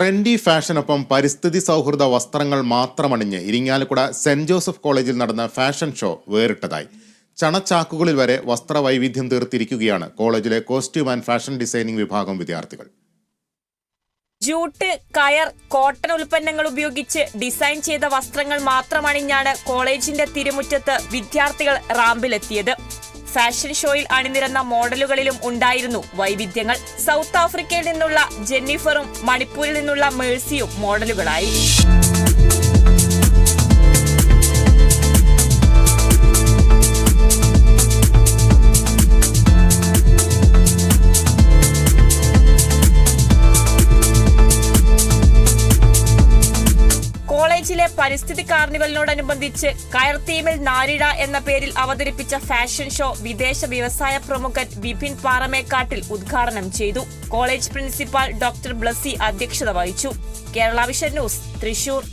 Trendy ഫാഷനൊപ്പം പരിസ്ഥിതി സൗഹൃദ വസ്ത്രങ്ങൾ മാത്രമണിഞ്ഞ് ഇരിങ്ങാലക്കുട സെന്റ് ജോസഫ് കോളേജിൽ നടന്ന ഫാഷൻ ഷോ വേറിട്ടതായി. ചണച്ചാക്കുകളിൽ വരെ വസ്ത്രവൈവിധ്യം തീർത്തിരിക്കുകയാണ് കോളേജിലെ കോസ്റ്റ്യൂം ആൻഡ് ഫാഷൻ ഡിസൈനിംഗ് വിഭാഗം വിദ്യാർത്ഥികൾ. ജൂട്ട് കയർ കോട്ടൺ ഉൽപ്പന്നങ്ങൾ ഉപയോഗിച്ച് ഡിസൈൻ ചെയ്ത വസ്ത്രങ്ങൾ മാത്രമണിഞ്ഞാണ് കോളേജിന്റെ തിരുമുറ്റത്ത് വിദ്യാർത്ഥികൾ റാമ്പിലെത്തിയത്. ഫാഷൻ ഷോയിൽ അണിനിരന്ന മോഡലുകളിലും ഉണ്ടായിരുന്നു വൈവിധ്യങ്ങൾ. സൗത്ത് ആഫ്രിക്കയിൽ നിന്നുള്ള ജെന്നിഫറും മണിപ്പൂരിൽ നിന്നുള്ള മേഴ്സിയും മോഡലുകളായി. കോളേജിലെ പരിസ്ഥിതി കാർണിവലിനോടനുബന്ധിച്ച് കയർ തീമിൽ നാരിഴ എന്ന പേരിൽ അവതരിപ്പിച്ച ഫാഷൻ ഷോ വിദേശ വ്യവസായ പ്രമുഖൻ വിപിൻ പാറമേക്കാട്ടിൽ ഉദ്ഘാടനം ചെയ്തു. കോളേജ് പ്രിൻസിപ്പാൾ ഡോക്ടർ ബ്ലസി അധ്യക്ഷത വഹിച്ചു. Kerala vision news Thrissur.